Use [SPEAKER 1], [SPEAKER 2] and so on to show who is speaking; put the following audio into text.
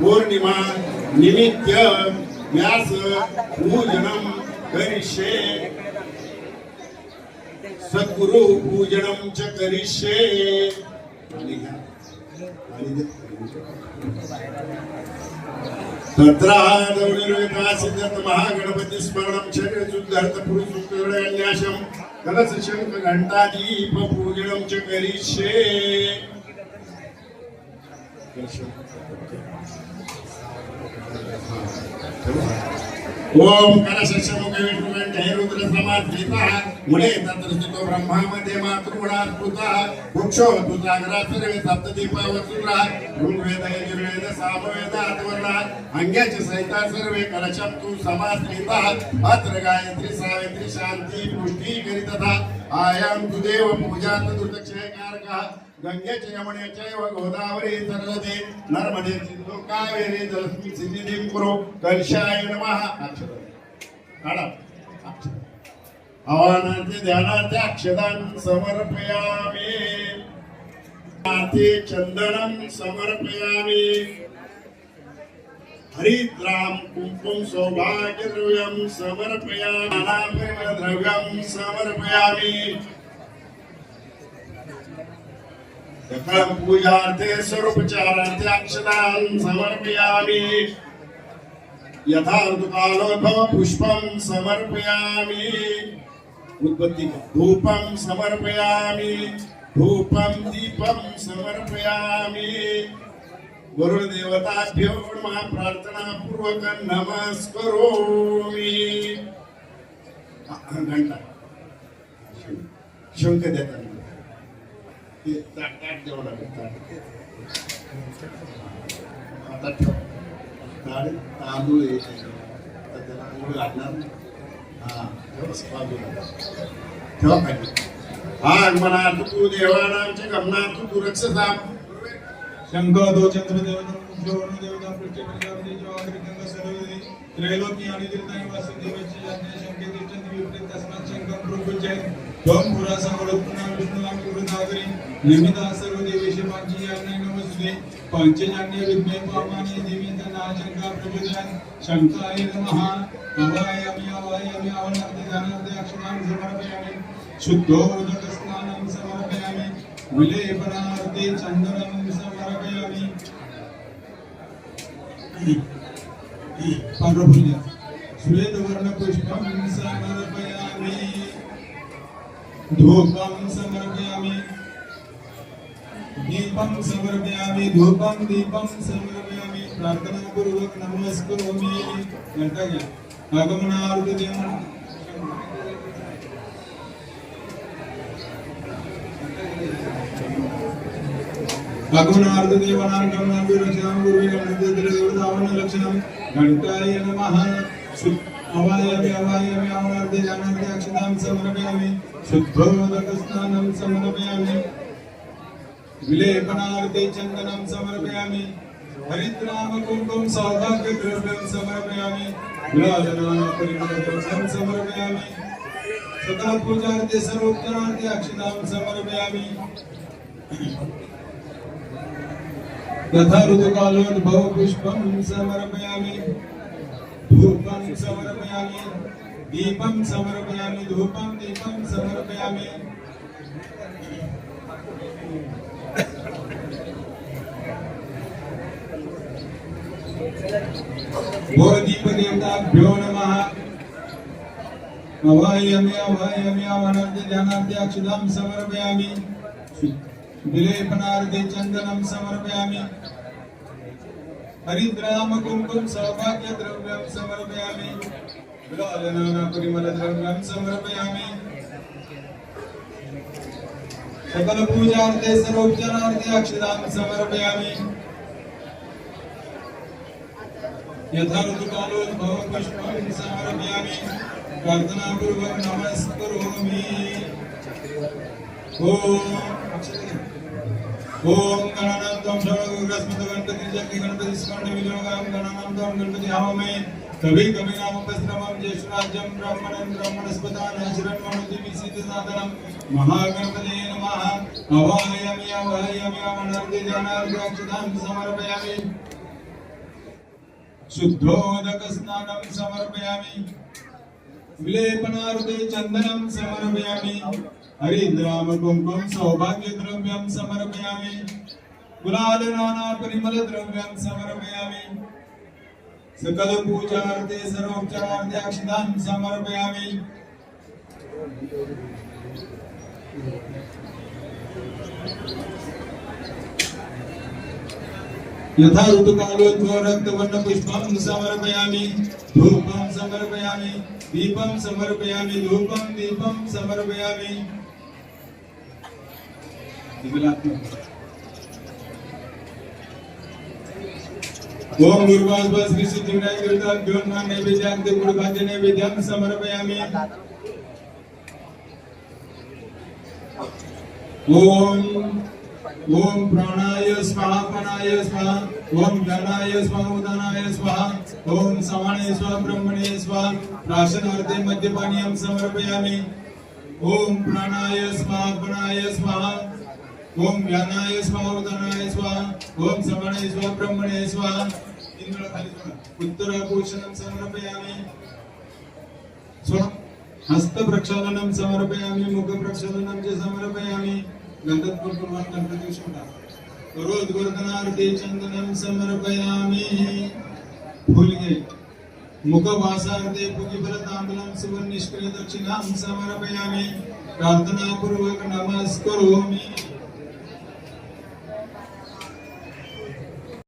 [SPEAKER 1] पौर्णिमा निमित्त व्यास पूजनम करिष्ये सद्गुरु पूजनम च करिष्ये आणि घ्या. महागणपती स्मरणम शरीर शुद्धार्थ पुरुष कलश शंख पूजनम च करिष्ये ओम कलशमुखे विष्णुकंठे रुद्र समाधितः मुळे तत्रस्थितो ब्रह्मामध्ये मातृगुणात्मृतः वृक्षो तुजागरा सर्वे सप्तदीपा वसुरा ऋग्वेद यजुर्वेद सामवेद अथर्वणा सहिता सर्वे कलशम तू समाश्रितः अत्र गायत्री सावित्री शांती पुष्टी करीतथा आयां तुदेव पूजातुतक्षयकारकः गङ्गे च यमुने चैव गोदावरी तरलते नर्मदे सिंधु कावेरी जलस्मि सिद्धिं कुरु कलशाय नमः. अक्षर आवाहनार्थे ध्यानार्थे अक्षदान समर्पयामि. आरती चंदनम समर्पयामि. हरिद्राम कुंकुम सौभाग्य द्रव्यम समर्पयामि। द्रव्यम समर्पयामि। सकलं पूजार्थे स्वरूपचारार्थे अक्षदान समर्पयामि यथा समर्पयामि। दीपं समर्पयामि। वरुण देवताभ्यो नमः प्रार्थना पूर्वक नमस्करोमि घंटा ते ठेव। ताड तांदूळ घालणार. हा दुरक्षता
[SPEAKER 2] शंकर चंद्र देवता देवता देवता पृथ्वी प्रजापती जवाहरी गंगा सरस्वती त्रैलोकी आणि तीर्थानी वासुदेवाची आज्ञा शंके तिष्ठन्ति विपरीत, तस्मात् शंकं प्रभुजय। त्वं पुरा समरुत्पुना विष्णुवामि वृदागरी निमिता सर्व देवेश पांची आज्ञा नमस्ते। पंचजान्य विद्मे पामानि देवी तना शंका प्रचोदयान् शंकाय नमः। अवायामि अवायामि आवनार्थे ध्यानार्थे अक्षरान् समर्पयामि। शुद्धोदक स्नानं समर्पयामि। विलेपनार्थे चन्दनं समर्पयामि पांढरपुण्य श्वेतवर्ण पुष्पं समर्पयामि धूपं समर्पयामि. दीपं समर्पयामि. धूपं दीपं समर्पयामि. प्रार्थनापूर्वक नमस्करोमि. घंटा घ्या. आगमनार्थ देवं. भगवनार्थ देवनां गमनां विरचनां गुरुवे गणपति देवतावनं लक्षणं घंटाय नमः सु- अवायमि अवायमि अवनार्थे जानार्थे अक्षतां समर्पयामि शुद्धोदक स्नानं समर्पयामि विलेपनार्थे चन्दनं समर्पयामि हरिद्राम कुङ्कुम सौभाग्य समर्पयामि विराजनान परिमलद्रव्यं समर्पयामि अक्षतां समर्पयामि तथा पुष्पं समर्पयामि, धूपं समर्पयामि दीपं समर्पयामि। धूपं दीपं दीपदेवताभ्यो नमः अवायमि अवायमि ध्यानार्थे अक्षतां समर्पयामि। विलेपनार्थे चन्दनं समर्पयामि। हरिद्राम कुङ्कुम सौभाग्य द्रव्यं समर्पयामि। विलालनाना परिमल द्रव्यं समर्पयामि। सकल पूजार्थे सर्वोपचारार्थे अक्षतां समर्पयामि। यथा ऋतुकालोद्भव पुष्पं समर्पयामि। प्रार्थनापूर्वक नमस्करोमि। ॐ ओम गणानां शरणगुरुस्मृत गणपति गणपति हवमे। कवि कवि नाम उपस्त्रमं ज्येष्ठराज्यं ब्राह्मणं ब्राह्मणस्पदान शरण मनुति विसित साधनं महागणपते नमः अवाहयामि अवाहयामि अवनर्दे जनार्दे समर्पयामि। शुद्धोदकस्नानं समर्पयामि। विलेपनार्थे चन्दनं समर्पयामि। हरिद्राम कुङ्कुम सौभाग्यद्रव्यं समर्पयामि। गुलाल नाना परिमल द्रव्यं समर्पयामि। सकल पूजार्थे सर्वोपचारार्थे अक्षतां समर्पयामि। यथा ऋतुकालोद्भव रक्तवर्ण पुष्पं समर्पयामि धूपं समर्पयामि। दीपं समर्पयामि, धूपं दीपं समर्पयामि। ओम गुरुवासवा श्री सिद्धिविनायक देवताभ्यो नमः नैवेद्यान्ते गुरुखाद्य नैवेद्यं समर्पयामि ओम ओम प्राणाय स्वाहा प्राणाय स्वाहा, ओम ज्ञानाय स्वाहा उदानाय स्वाहा, ओम समाने स्वाहा ब्रह्मणे स्वाहा, प्राशनार्थे मद्यपानीयं समर्पयामि। ओम प्राणाय स्वाहा प्राणाय स्वाहा, ओम ज्ञानाय स्वाहा उदानाय स्वाहा, ओम समाने स्वाहा ब्रह्मणे स्वाहा। इंद्र खाली सोडा. उत्तराभूषणं समर्पयामि। स्व हस्त प्रक्षालनं समर्पयामि मुख प्रक्षालनं च समर्पयामि। गन्धत्वपूर्वं गणपति सोडा करोद्वर्धनार्थे चन्दनं समर्पयामि. भूल गए मुखवासार्थे पुगिफलताम्बूलं सुवर्णनिष्क्रिय दक्षिणां समर्पयामि प्रार्थनापूर्वक नमस्करोमि